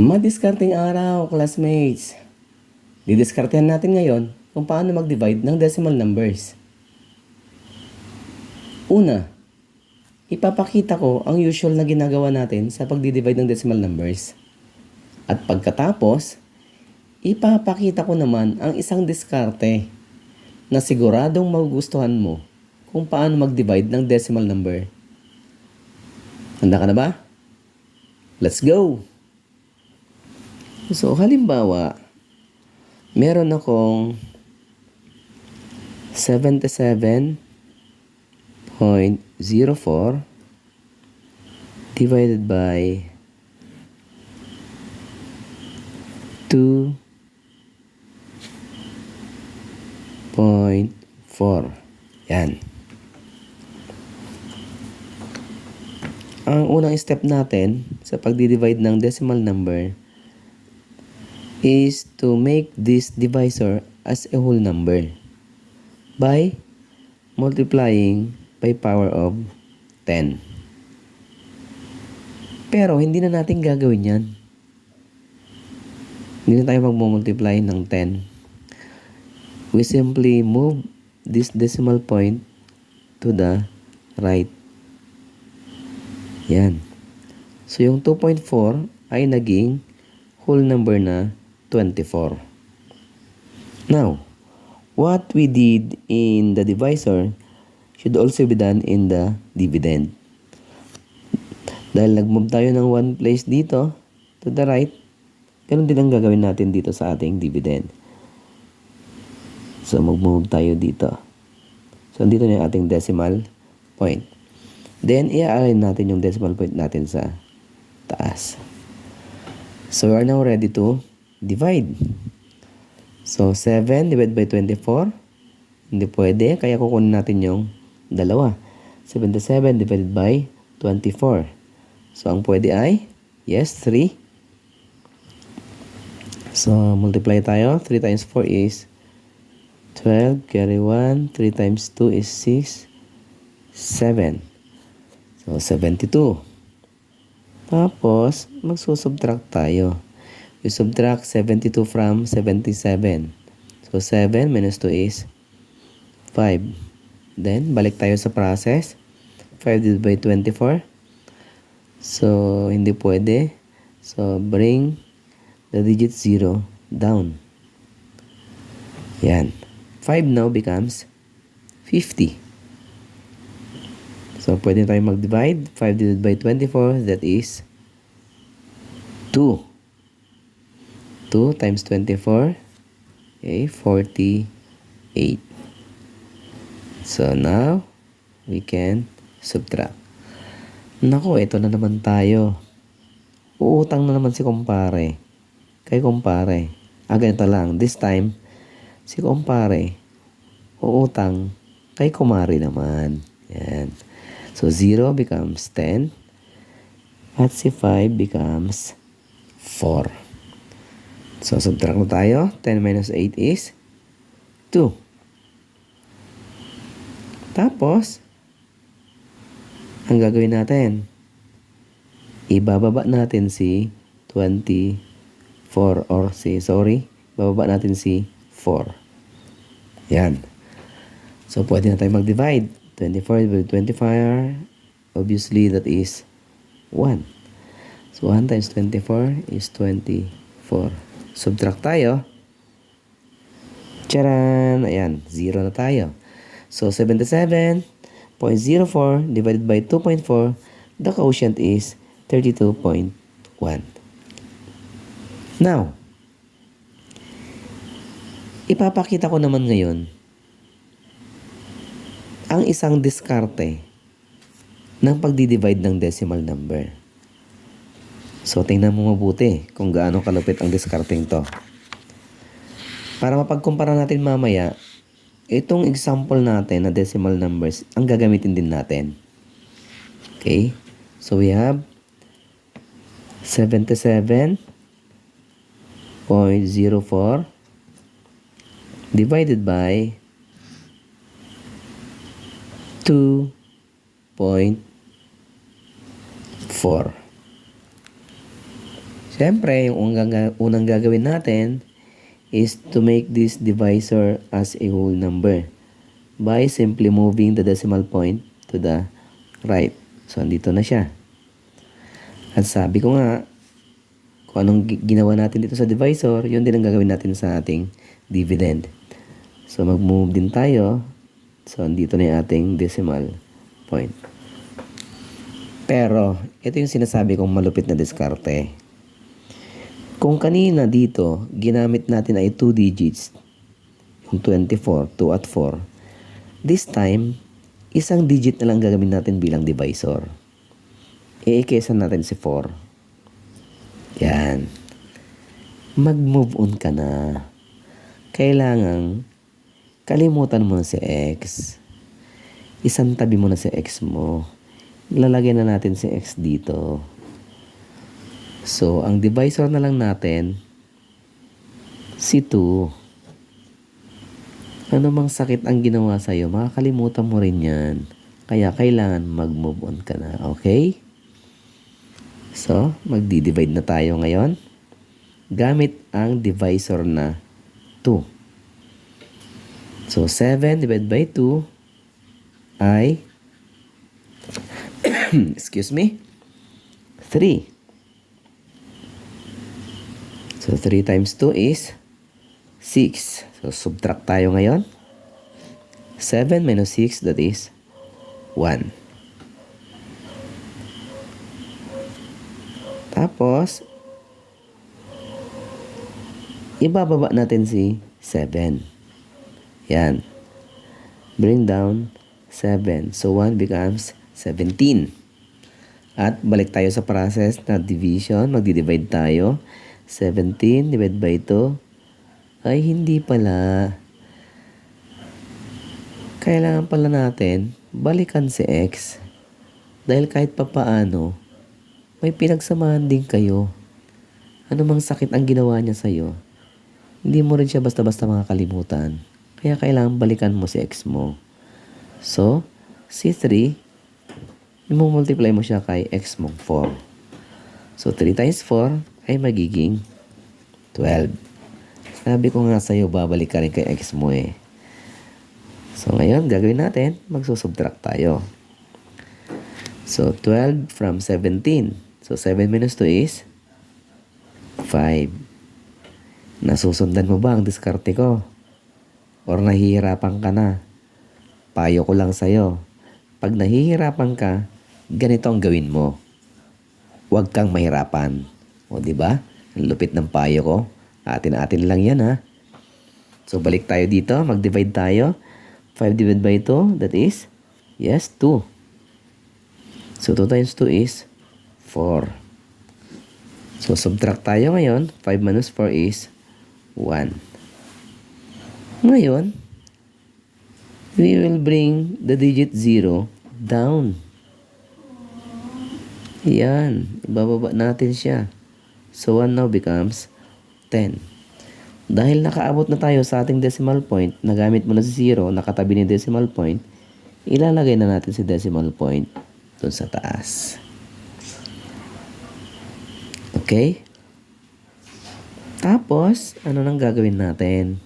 Madiskarting araw, classmates. Didiskartehan natin ngayon kung paano mag-divide ng decimal numbers. Una, ipapakita ko ang usual na ginagawa natin sa pagdi-divide ng decimal numbers. At pagkatapos, ipapakita ko naman ang isang diskarte na siguradong magugustuhan mo kung paano mag-divide ng decimal number. Handa ka na ba? Let's go! So, halimbawa, meron akong 77.04 divided by 2.4. Yan. Ang unang step natin sa pagdi-divide ng decimal number is to make this divisor as a whole number by multiplying by power of 10. Pero hindi na natin gagawin yan. Hindi na tayo mag-multiply ng 10. We simply move this decimal point to the right. Yan. So yung 2.4 ay naging whole number na 24. Now, what we did in the divisor should also be done in the dividend. Dahil nag-move tayo ng one place dito to the right, ganun din ang gagawin natin dito sa ating dividend. So, mag-move tayo dito. So, dito na yung ating decimal point. Then, i-align natin yung decimal point natin sa taas. So, we are now ready to divide. So, 7 divided by 24. Hindi pwede, kaya kukunin natin yung dalawa. 77 divided by 24. So, ang pwede ay, yes, 3. So, multiply tayo. 3 times 4 is 12. Carry 1. 3 times 2 is 6. 7. So, 72. Tapos, magsusubtract tayo. We subtract 72 from 77. So, 7 minus 2 is 5. Then, balik tayo sa process. 5 divided by 24. So, hindi pwede. So, bring the digit 0 down. Yan. 5 now becomes 50. So, pwede tayo mag-divide. 5 divided by 24, that is 2. 2 times 24, okay, 48. So, now, we can subtract. Nako, ito na naman tayo. Uutang na naman si kumpare. Kay kumpare. Ah, ganito lang. This time, si kumpare, uutang kay kumari naman. Yan. So, 0 becomes 10. At si 5 becomes 4. So, subtract na tayo. 10 minus 8 is 2. Tapos, ang gagawin natin, ibababa natin si 24 or si, sorry, bababa natin si 4. Yan. So, pwede na tayo mag-divide. 24 with 25, obviously that is 1. So, 1 times 24 is 24. Subtract tayo. Charan! Ayan, 0 na tayo. So, 77.04 divided by 2.4, the quotient is 32.1. Now, ipapakita ko naman ngayon ang isang diskarte ng pagdi-divide ng decimal number. So, tingnan mo mabuti kung gaano kalupit ang discarding to. Para mapagkumpara natin mamaya, itong example natin na decimal numbers, ang gagamitin din natin. Okay? So, we have 77.04 divided by 2.4. Siyempre, yung unang, unang gagawin natin is to make this divisor as a whole number by simply moving the decimal point to the right. So, andito na siya. At sabi ko nga, kung anong gi- ginawa natin dito sa divisor, yun din ang gagawin natin sa ating dividend. So, mag-move din tayo. So, andito na yung ating decimal point. Pero, ito yung sinasabi kong malupit na diskarte. Kung kanina dito, ginamit natin ay 2 digits, yung 24, 2 at 4. This time, isang digit na lang gagawin natin bilang divisor. Iikesan natin si 4. Yan. Mag-move on ka na. Kailangan kalimutan mo na si X. Isang tabi mo na si X mo. Lalagyan na natin si X dito. So, ang divisor na lang natin, si 2. Ano mang sakit ang ginawa sa'yo, makakalimutan mo rin yan. Kaya kailangan mag-move on ka na, okay? So, magdi-divide na tayo ngayon. Gamit ang divisor na 2. So, 7 divided by 2 ay excuse me 3. So, 3 times 2 is 6. So, subtract tayo ngayon. 7 minus 6, that is 1. Tapos, ibababa natin si 7. Yan. Bring down 7. So, 1 becomes 17. At balik tayo sa process na division. Magdi-divide tayo. 17 divided by 2 ay hindi pala. Kailangan pala natin balikan si X. Dahil kahit papaano, may pinagsamahan din kayo. Ano mang sakit ang ginawa niya sa'yo, hindi mo rin siya basta-basta makakalimutan. Kaya kailangan balikan mo si X mo. So, si 3, i-multiply mo siya kay X mong 4. So, 3 times 4 ay magiging 12. Sabi ko nga sa'yo, babalik ka rin kay X mo eh. So, ngayon, gagawin natin, magsusubtract tayo. So, 12 from 17. So, 7 minus 2 is 5. Nasusundan mo ba ang diskarte ko? Or nahihirapan ka na? Payo ko lang sa'yo. Pag nahihirapan ka, ganito ang gawin mo. Huwag kang mahirapan. O, di ba? Lupit ng payo ko. Atin-atin lang yan, ha? So, balik tayo dito. Mag-divide tayo. 5 divided by 2, that is, yes, 2. So, 2 times 2 is 4. So, subtract tayo ngayon. 5 minus 4 is 1. Ngayon, we will bring the digit 0 down. Yan. Ibababa natin siya. So, 1 now becomes 10. Dahil nakaabot na tayo sa ating decimal point, nagamit mo na si 0, nakatabi ni decimal point, ilalagay na natin si decimal point dun sa taas. Okay? Tapos, ano nang gagawin natin?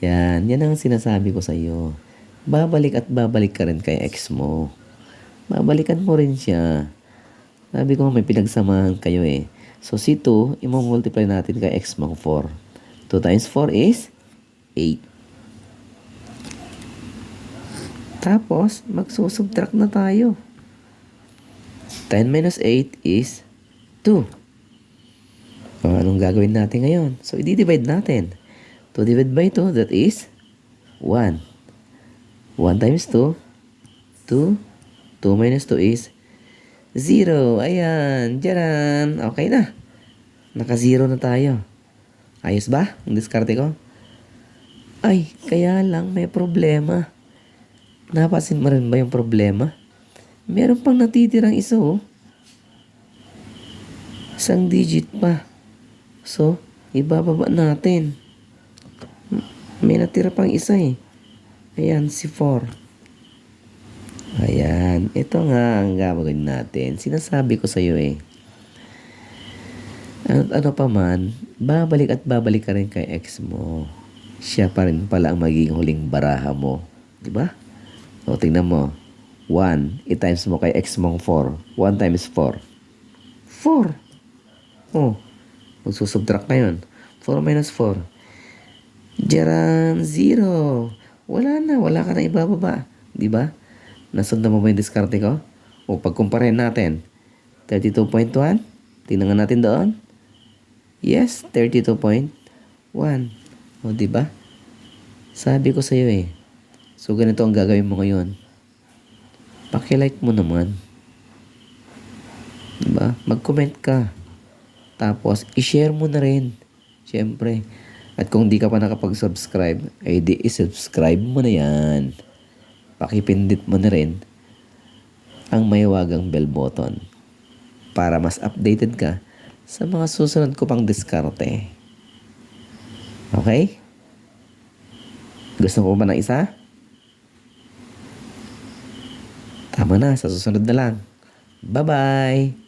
Yan, yan ang sinasabi ko sa iyo. Babalik at babalik ka rin kay ex mo. Babalikan mo rin siya. Sabi ko, may pinagsamahan kayo eh. So, si 2, imamultiply natin kay x mong 4. 2 times 4 is 8. Tapos, magsusubtract na tayo. 10 minus 8 is 2. O, anong gagawin natin ngayon? So, i-divide natin. 2 divided by 2, that is 1. 1 times 2, 2. 2 minus 2 is 0. Ayan, dyan. Okay na. Naka-0 na tayo. Ayos ba? Ang diskarte ko? Ay, kaya lang may problema. Napasin mo rin ba yung problema? Meron pang natitirang isa oh. Isang digit pa. So, ibababa natin. May natira pang isa eh. Ayan, si 4. Ayan, ito nga ang gagawin natin. Sinasabi ko sa iyo eh. At ano pa man, babalik at babalik ka rin kay ex mo. Siya pa rin pala ang magiging huling baraha mo. Di ba? O, tingnan mo. 1, i-times mo kay ex mong 4. 1 times 4. 4. Oh, magsusubtract na yun. 4 minus 4. Jaran, 0. Wala na, wala ka na ibababa. Di ba? Nasundan mo ba yung diskarte ko? O, pagkumparahin natin. 32.1. Tingnan natin doon. Yes, 32.1. O, di ba? Sabi ko sa'yo eh. So, ganito ang gagawin mo ngayon. Pakilike mo naman. Diba? Mag-comment ka. Tapos, i-share mo na rin. Siyempre. At kung di ka pa nakapag-subscribe, ay di i-subscribe mo na yan. Pakipindit mo na rin ang mayawagang bell button para mas updated ka sa mga susunod ko pang diskarte. Okay? Gusto mo ba ng isa? Tama na, sa susunod na lang. Bye-bye!